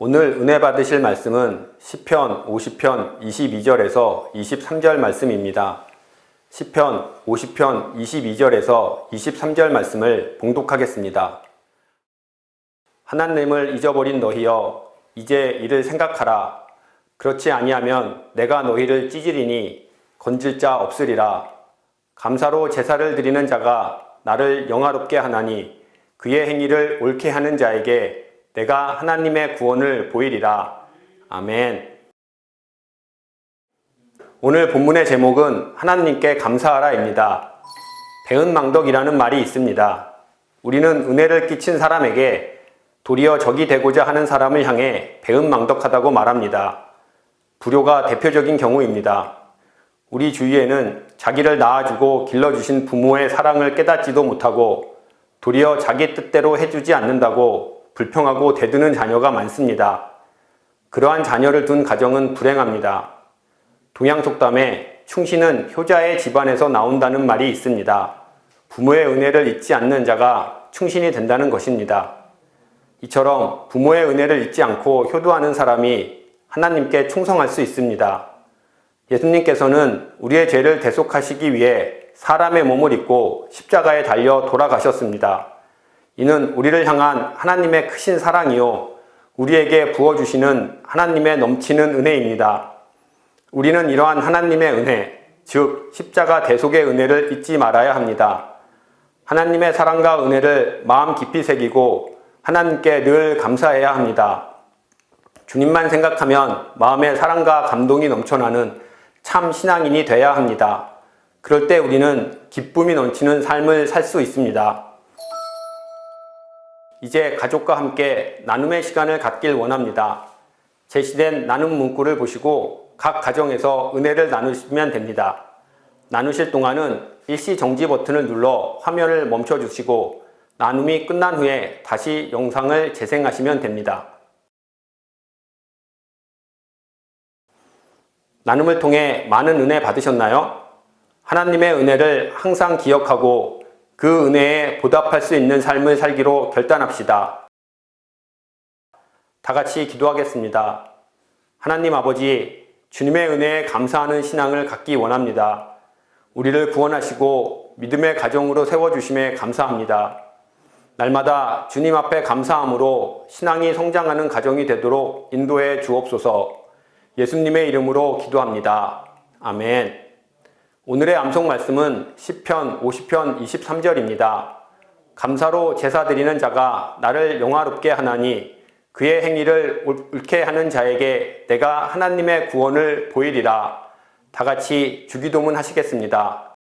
오늘 은혜 받으실 말씀은 시편 50편 22절에서 23절 말씀입니다. 시편 50편 22절에서 23절 말씀을 봉독하겠습니다. 하나님을 잊어버린 너희여 이제 이를 생각하라 그렇지 아니하면 내가 너희를 찢으리니 건질 자 없으리라 감사로 제사를 드리는 자가 나를 영화롭게 하나니 그의 행위를 옳게 하는 자에게 내가 하나님의 구원을 보이리라. 아멘. 오늘 본문의 제목은 하나님께 감사하라입니다. 대은망덕이라는 말이 있습니다. 우리는 은혜를 끼친 사람에게 도리어 적이 되고자 하는 사람을 향해 배은망덕하다고 말합니다. 불효가 대표적인 경우입니다. 우리 주위에는 자기를 낳아주고 길러주신 부모의 사랑을 깨닫지도 못하고 도리어 자기 뜻대로 해주지 않는다고 불평하고 대드는 자녀가 많습니다. 그러한 자녀를 둔 가정은 불행합니다. 동양 속담에 충신은 효자의 집안에서 나온다는 말이 있습니다. 부모의 은혜를 잊지 않는 자가 충신이 된다는 것입니다. 이처럼 부모의 은혜를 잊지 않고 효도하는 사람이 하나님께 충성할 수 있습니다. 예수님께서는 우리의 죄를 대속하시기 위해 사람의 몸을 입고 십자가에 달려 돌아가셨습니다. 이는 우리를 향한 하나님의 크신 사랑이요. 우리에게 부어주시는 하나님의 넘치는 은혜입니다. 우리는 이러한 하나님의 은혜, 즉, 십자가 대속의 은혜를 잊지 말아야 합니다. 하나님의 사랑과 은혜를 마음 깊이 새기고 하나님께 늘 감사해야 합니다. 주님만 생각하면 마음의 사랑과 감동이 넘쳐나는 참 신앙인이 돼야 합니다. 그럴 때 우리는 기쁨이 넘치는 삶을 살 수 있습니다. 이제 가족과 함께 나눔의 시간을 갖길 원합니다. 제시된 나눔 문구를 보시고 각 가정에서 은혜를 나누시면 됩니다. 나누실 동안은 일시 정지 버튼을 눌러 화면을 멈춰 주시고 나눔이 끝난 후에 다시 영상을 재생하시면 됩니다. 나눔을 통해 많은 은혜 받으셨나요? 하나님의 은혜를 항상 기억하고 그 은혜에 보답할 수 있는 삶을 살기로 결단합시다. 다 같이 기도하겠습니다. 하나님 아버지, 주님의 은혜에 감사하는 신앙을 갖기 원합니다. 우리를 구원하시고 믿음의 가정으로 세워주심에 감사합니다. 날마다 주님 앞에 감사함으로 신앙이 성장하는 가정이 되도록 인도해 주옵소서 예수님의 이름으로 기도합니다. 아멘. 오늘의 암송 말씀은 10편 50편 23절입니다. 감사로 제사 드리는 자가 나를 영화롭게 하나니 그의 행위를 옳게 하는 자에게 내가 하나님의 구원을 보이리라. 다 같이 주기도문 하시겠습니다.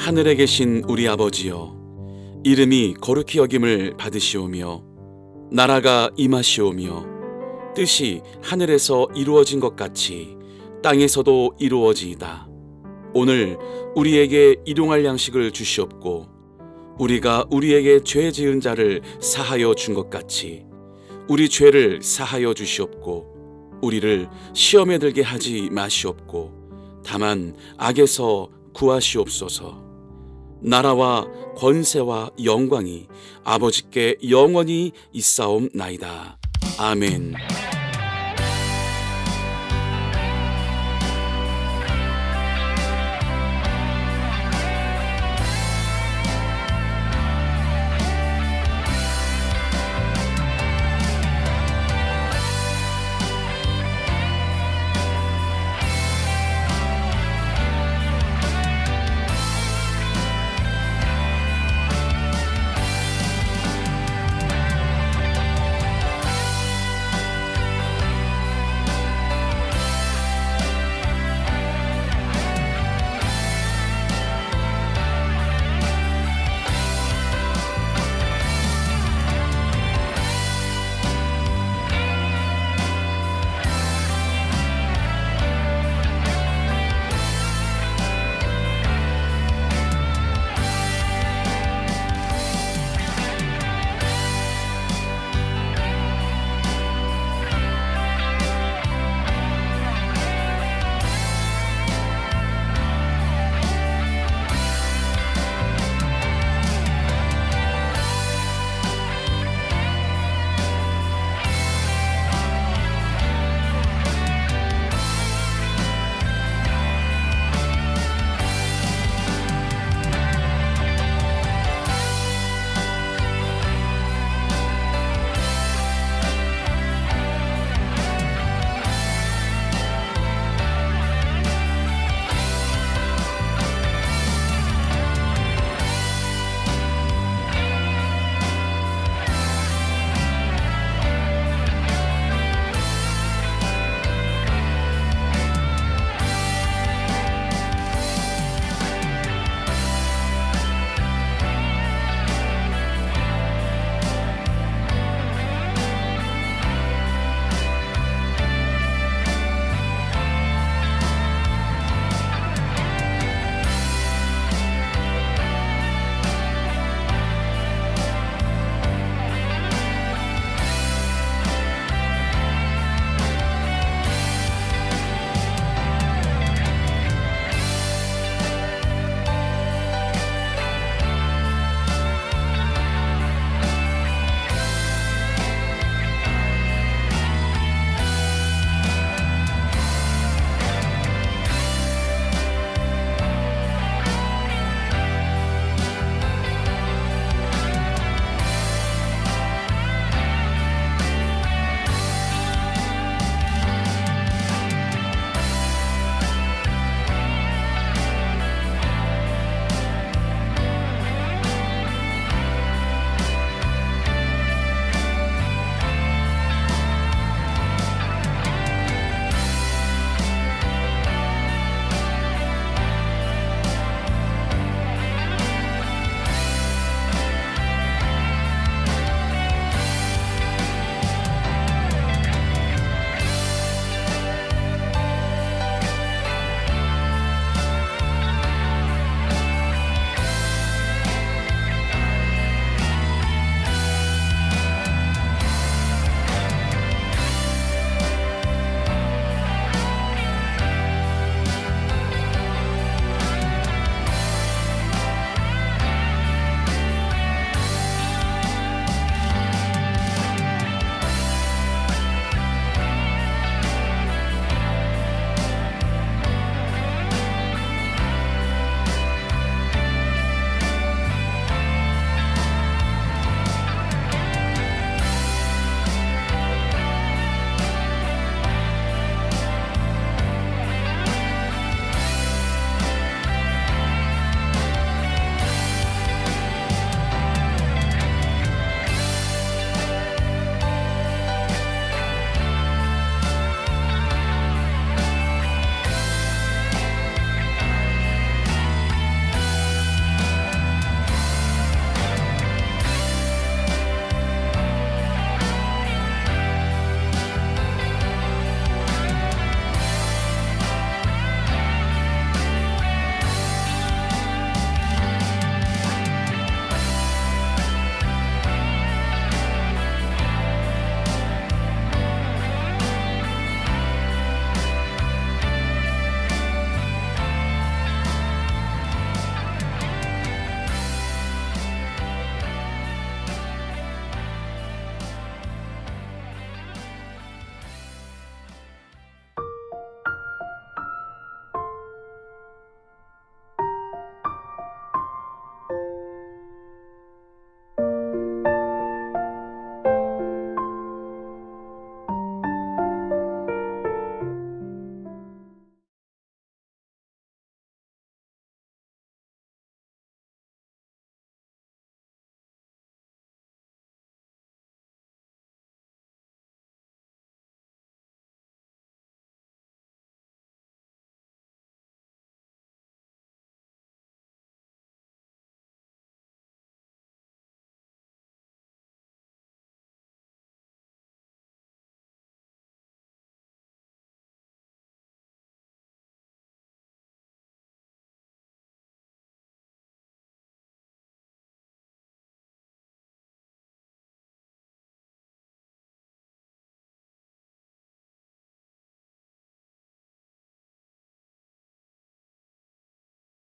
하늘에 계신 우리 아버지여 이름이 거룩히 여김을 받으시오며 나라가 임하시오며 뜻이 하늘에서 이루어진 것 같이 땅에서도 이루어지이다 오늘 우리에게 일용할 양식을 주시옵고 우리가 우리에게 죄 지은 자를 사하여 준 것 같이 우리 죄를 사하여 주시옵고 우리를 시험에 들게 하지 마시옵고 다만 악에서 구하시옵소서. 나라와 권세와 영광이 아버지께 영원히 있사옵나이다. 아멘.